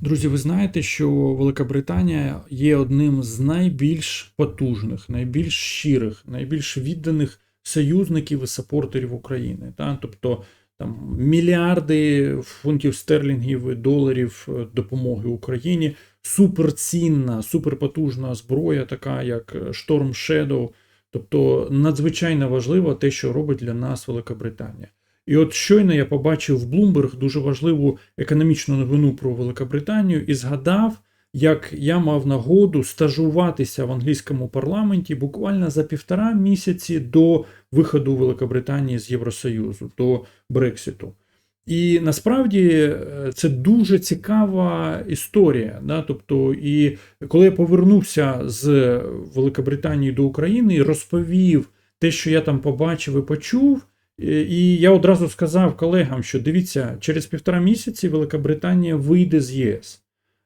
Друзі, ви знаєте, що Велика Британія є одним з найбільш потужних, найбільш щирих, найбільш відданих союзників і сапортерів України. Та? Тобто там мільярди фунтів стерлінгів і доларів е, допомоги Україні, суперцінна, суперпотужна зброя, така як Storm Shadow. Тобто надзвичайно важливо те, що робить для нас Велика Британія. І от щойно я побачив в Bloomberg дуже важливу економічну новину про Великобританію і згадав, як я мав нагоду стажуватися в англійському парламенті буквально за півтора місяці до виходу Великобританії з Євросоюзу, до Брекситу. І насправді е, це дуже цікава історія. Да? Тобто, і коли я повернувся з Великобританії до України і розповів те, що я там побачив і почув. І я одразу сказав колегам, що дивіться, через півтора місяці Велика Британія вийде з ЄС.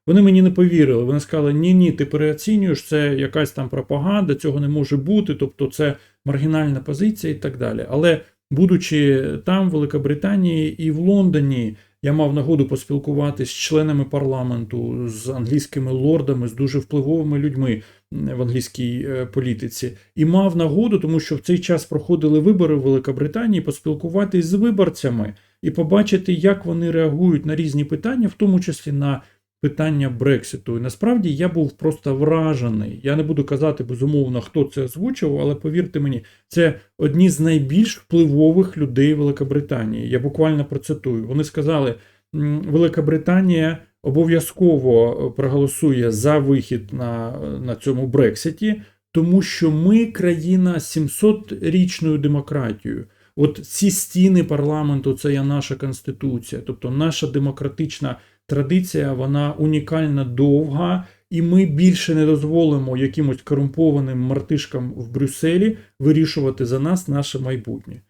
Вони мені не повірили. Вони сказали, ні, ні, ти переоцінюєш, це якась там пропаганда, цього не може бути, тобто це маргінальна позиція і так далі. Але будучи там, в Великобританії і в Лондоні, я мав нагоду поспілкуватися з членами парламенту, з англійськими лордами, з дуже впливовими людьми в англійській е, політиці, і мав нагоду, тому що в цей час проходили вибори в Великобританії, поспілкуватись з виборцями і побачити, як вони реагують на різні питання, в тому числі на питання Брекситу. І насправді я був просто вражений. Я не буду казати безумовно, хто це озвучував, але повірте мені, це одні з найбільш впливових людей Великобританії. Я буквально процитую. Вони сказали: Велика Британія обов'язково проголосує за вихід на, на цьому Брекситі, тому що ми країна 700-річною демократією. От ці стіни парламенту це є наша конституція, тобто наша демократична традиція, вона унікальна довга, і ми більше не дозволимо якимось корумпованим мартишкам в Брюсселі вирішувати за нас наше майбутнє.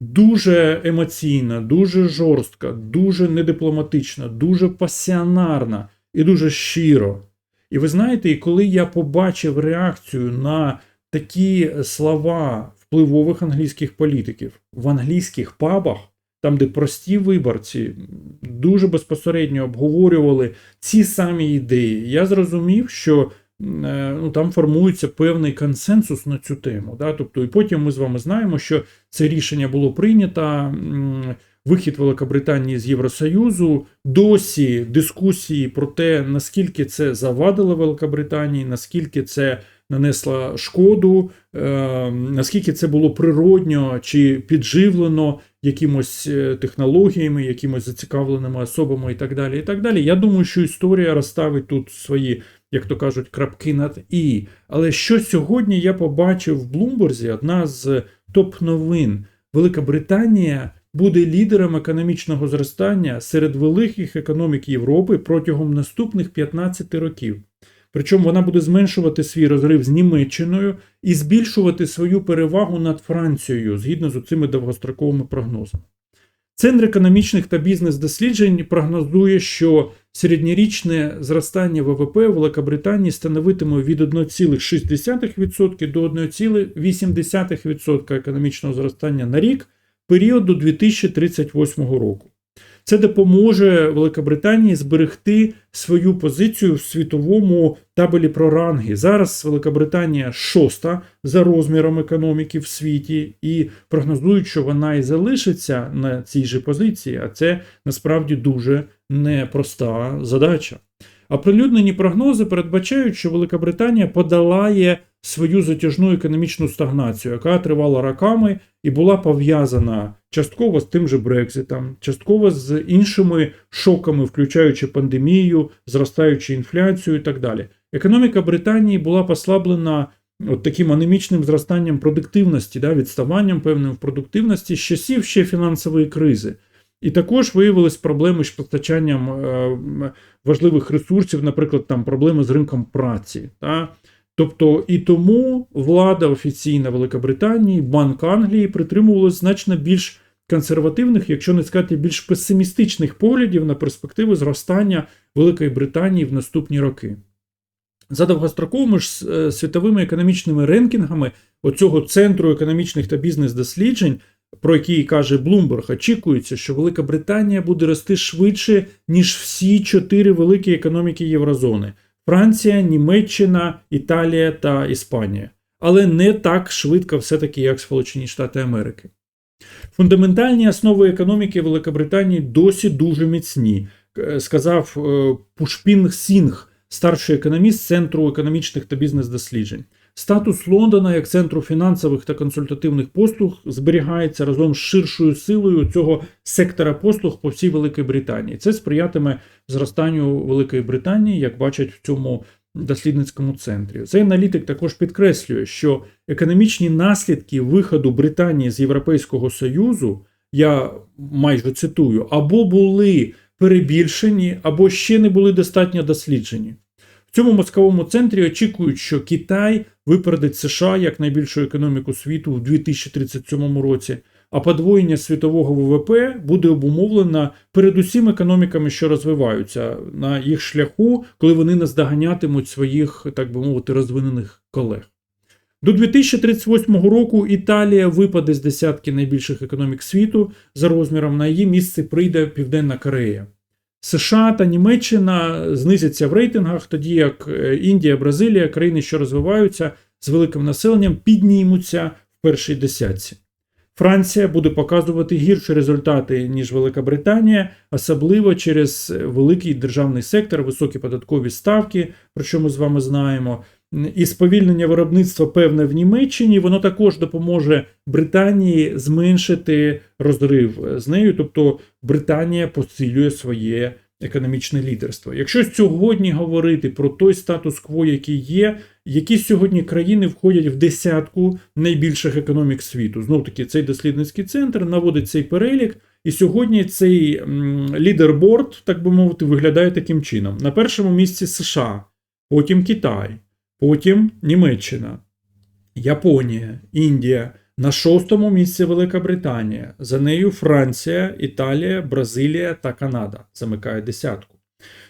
Дуже емоційна, дуже жорстка, дуже недипломатична, дуже пасіонарна і дуже щиро. І ви знаєте, коли я побачив реакцію на такі слова впливових англійських політиків в англійських пабах, там, де прості виборці дуже безпосередньо обговорювали ці самі ідеї, я зрозумів, що ну, там формується певний консенсус на цю тему. Да? Тобто, і потім ми з вами знаємо, що це рішення було прийнято. Вихід Великобританії з Євросоюзу досі дискусії про те, наскільки це завадило Великобританії, наскільки це нанесла шкоду, е, наскільки це було природньо чи підживлено якимось е, технологіями, якимось зацікавленими особами і так далі. і так далі. Я думаю, що історія розставить тут свої, як то кажуть, крапки над і. Але що сьогодні я побачив в Блумберзі, одна з топ-новин, Велика Британія. Буде лідером економічного зростання серед великих економік Європи протягом наступних 15 років. Причому вона буде зменшувати свій розрив з Німеччиною і збільшувати свою перевагу над Францією згідно з цими довгостроковими прогнозами. Центр економічних та бізнес-досліджень прогнозує, що середньорічне зростання ВВП в Великобританії становитиме від 1,6% до 1,8% економічного зростання на рік періоду 2038 року. Це допоможе Великобританії зберегти свою позицію в світовому табелі про ранги. Зараз Великобританія шоста за розміром економіки в світі, і прогнозують, що вона і залишиться на цій же позиції, а це насправді дуже непроста задача. Оприлюднені прогнози передбачають, що Велика Британія подолає свою затяжну економічну стагнацію, яка тривала роками і була пов'язана частково з тим же Брекзитом, частково з іншими шоками, включаючи пандемію, зростаючи інфляцію і так далі. Економіка Британії була послаблена от таким анемічним зростанням продуктивності, да, відставанням певним в продуктивності з часів ще фінансової кризи. І також виявились проблеми з постачанням е, важливих ресурсів, наприклад, там проблеми з ринком праці. Та? Тобто і тому влада офіційна Великобританії, Банк Англії притримувалась значно більш консервативних, якщо не сказати більш песимістичних поглядів на перспективи зростання Великої Британії в наступні роки. За довгостроковими ж е, світовими економічними ренкінгами оцього центру економічних та бізнес-досліджень про який каже Блумберг, очікується, що Велика Британія буде рости швидше, ніж всі чотири великі економіки Єврозони: Франція, Німеччина, Італія та Іспанія. Але не так швидко, все-таки, як Сполучені Штати Америки. Фундаментальні основи економіки Великобританії досі дуже міцні, Е, сказав е, Пушпін Сінг, старший економіст Центру економічних та бізнес-досліджень. Статус Лондона як центру фінансових та консультативних послуг зберігається разом з ширшою силою цього сектора послуг по всій Великій Британії. Це сприятиме зростанню Великої Британії, як бачать в цьому дослідницькому центрі. Цей аналітик також підкреслює, що економічні наслідки виходу Британії з Європейського Союзу, я майже цитую, або були перебільшені, або ще не були достатньо досліджені. В цьому мозковому центрі очікують, що Китай випередить США як найбільшу економіку світу в 2037 році, а подвоєння світового ВВП буде обумовлено передусім економіками, що розвиваються на їх шляху, коли вони наздоганятимуть своїх, так би мовити, розвинених колег. До 2038 року Італія випаде з десятки найбільших економік світу за розміром. На її місце прийде Південна Корея. США та Німеччина знизяться в рейтингах, тоді як е, Індія, Бразилія, країни, що розвиваються з великим населенням, піднімуться в першій десятці. Франція буде показувати гірші результати, ніж Велика Британія, особливо через великий державний сектор, високі податкові ставки, про що ми з вами знаємо. І сповільнення виробництва певне в Німеччині, воно також допоможе Британії зменшити розрив з нею, тобто Британія посилює своє економічне лідерство. Якщо сьогодні говорити про той статус-кво, який є, які сьогодні країни входять в десятку найбільших економік світу. Знов таки, цей дослідницький центр наводить цей перелік, і сьогодні цей лідерборд, так би мовити, виглядає таким чином: на першому місці США, потім Китай, потім Німеччина, Японія, Індія. На шостому місці Велика Британія, за нею Франція, Італія, Бразилія та Канада замикають десятку.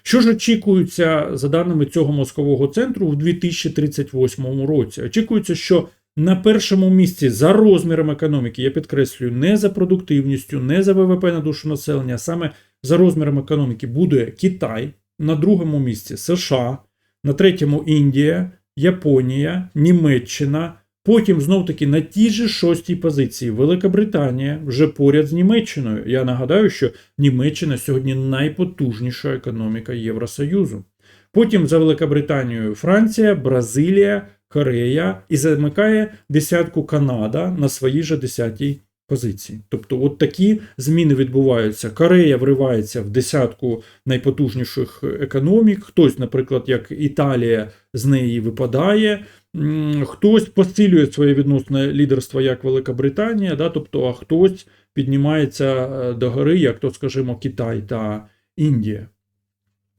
Що ж очікується, за даними цього мозкового центру, в 2038 році? Очікується, що на першому місці за розміром економіки, я підкреслюю, не за продуктивністю, не за ВВП на душу населення, а саме за розміром економіки буде Китай, на другому місці США, на третьому Індія, Японія, Німеччина. Потім знов таки на тій же шостій позиції Велика Британія вже поряд з Німеччиною. Я нагадаю, що Німеччина сьогодні найпотужніша економіка Євросоюзу. Потім за Великобританією Франція, Бразилія, Корея і замикає десятку Канада на своїй же десятій позиції. Тобто, от такі зміни відбуваються. Корея вривається в десятку найпотужніших економік. Хтось, наприклад, як Італія з неї випадає. Хтось посилює своє відносне лідерство як Велика Британія, да, тобто, а хтось піднімається е, до гори, як то, скажімо, Китай та Індія.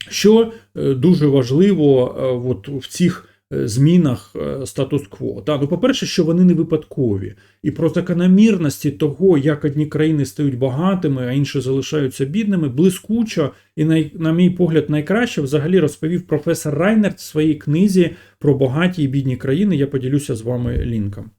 Що е, дуже важливо е, от в цих змінах статус-кво. Да? Ну, По-перше, що вони не випадкові. І про закономірності того, як одні країни стають багатими, а інші залишаються бідними, блискучо і, на мій погляд, найкраще взагалі розповів професор Райнерт в своїй книзі про багаті і бідні країни. Я поділюся з вами лінком.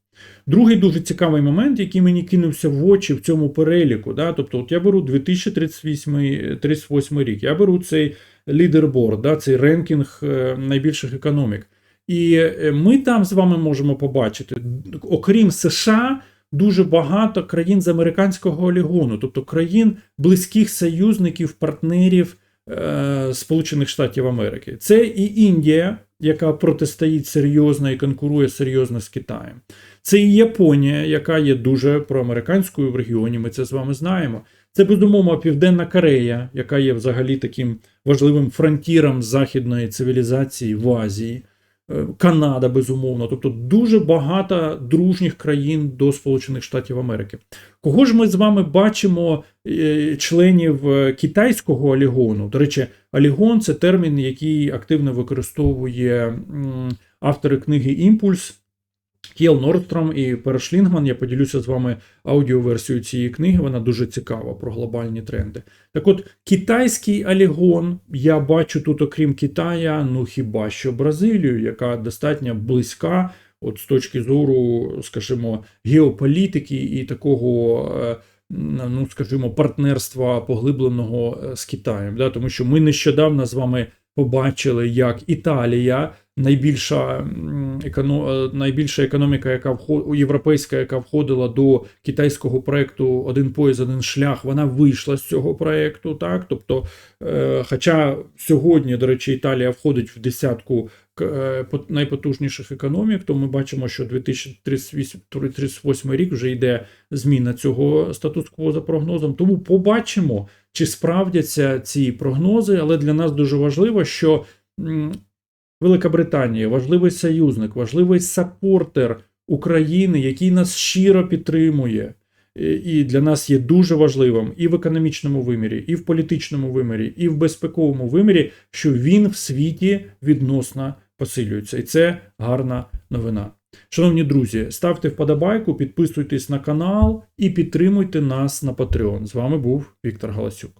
Другий дуже цікавий момент, який мені кинувся в очі в цьому переліку. Да? Тобто, от я беру 2038 38 рік, я беру цей лідерборд, да? цей ренкінг е, найбільших економік. І е, ми там з вами можемо побачити, окрім США, дуже багато країн з американського олігону, тобто країн близьких союзників, партнерів е, Сполучених Штатів Америки. Це і Індія, яка протистоїть серйозно і конкурує серйозно з Китаєм. Це і Японія, яка є дуже проамериканською в регіоні. Ми це з вами знаємо. Це безумовно Південна Корея, яка є взагалі таким важливим фронтіром західної цивілізації в Азії. Е, Канада, безумовно, тобто дуже багато дружніх країн до Сполучених Штатів Америки. Кого ж ми з вами бачимо е, членів е, китайського олігону? До речі, олігон це термін, який активно використовує автори книги Імпульс. Кіл Нордстром і Перешлінгман, я поділюся з вами аудіоверсією цієї книги, вона дуже цікава про глобальні тренди. Так от, китайський алігон, я бачу тут, окрім Китая, ну хіба що Бразилію, яка достатньо близька от з точки зору, скажімо, геополітики і такого. е, Ну, скажімо, партнерства поглибленого е, з Китаєм, да? тому що ми нещодавно з вами побачили, як Італія, найбільша, е, найбільша економіка, яка вход, європейська, яка входила до китайського проекту Один пояс, один шлях, вона вийшла з цього проекту. Так? Тобто, е, хоча сьогодні, до речі, Італія входить в десятку е, пот- найпотужніших економік, то ми бачимо, що 2038 рік вже йде зміна цього статус-кво за прогнозом. Тому побачимо, чи справдяться ці прогнози, але для нас дуже важливо, що Велика Британія важливий союзник, важливий саппортер України, який нас щиро підтримує. І- І для нас є дуже важливим і в економічному вимірі, і в політичному вимірі, і в безпековому вимірі, що він в світі відносно посилюється. І це гарна новина. Шановні друзі, ставте вподобайку, підписуйтесь на канал і підтримуйте нас на Patreon. З вами був Віктор Галасюк.